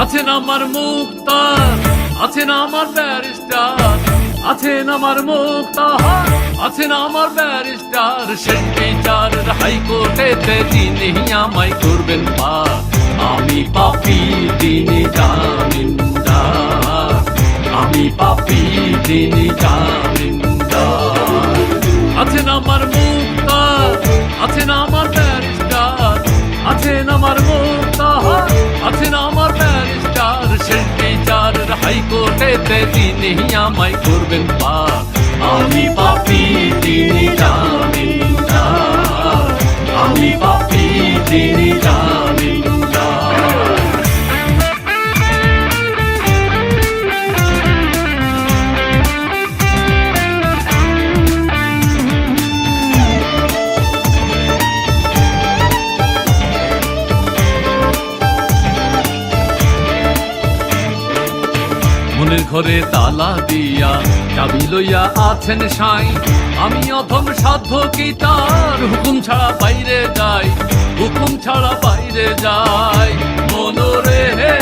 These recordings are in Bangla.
আছেন আমার মুক্তার আছেন আমার ব্যারিস্টার আছেন আমার মুক্তার আছেন আমার ব্যারিস্টার। শেষ বিচার হাইকোর্টেতে তিনি আমায় করবেন পার। আমি পাপি তিনি জামিনদার। আমি পাপি তিনি জামিনদার। হাইকোর্টেতে তিনি আমায় করবেন পার আমি পাপি তিনি জামিনদার আমি পাপি তিনি জামিনদার মনের ঘরে তালা দিয়া চাবি লইয়া আছেন সাই। আমি অথম সাধ্য কি তার? হুকুম ছাড়া বাইরে যাই, হুকুম ছাড়া বাইরে যাই। মনোরে হে।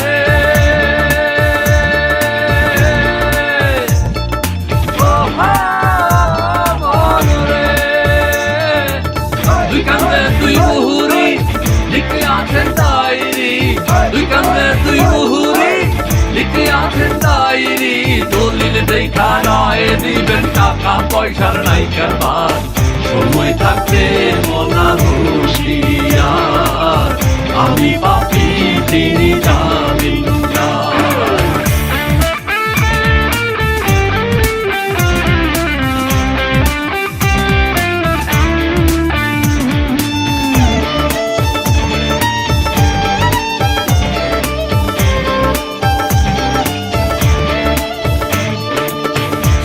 দুই দুই নয় দিবেন টাকা পয়সার নাই কারবার সময় থাকতে মনা হুশিয়ার আমি পাপি তিনি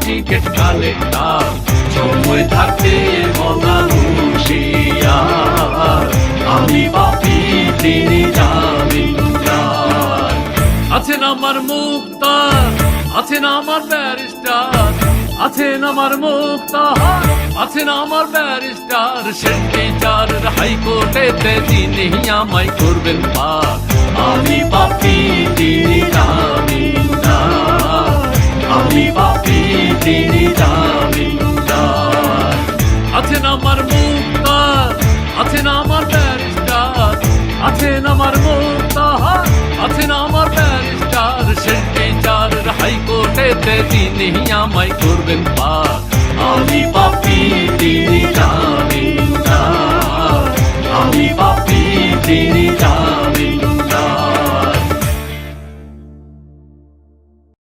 টিকিট কালেক্টার সময় থাকতে মনা হুশিয়ার আমি পাপি তিনি জামিনদার আছেন আমার মুক্তার, আছেন আমার ব্যারিস্টার, আছেন আমার মুক্তার, আছেন আমার ব্যারিস্টার। বিচার হাইকোর্টেতে তিনি আমায় করবেন আমি করতে তিনি আমায় করবেন পার আমি পাপি তিনি জানেন। না আমি পাপি তিনি জানেন।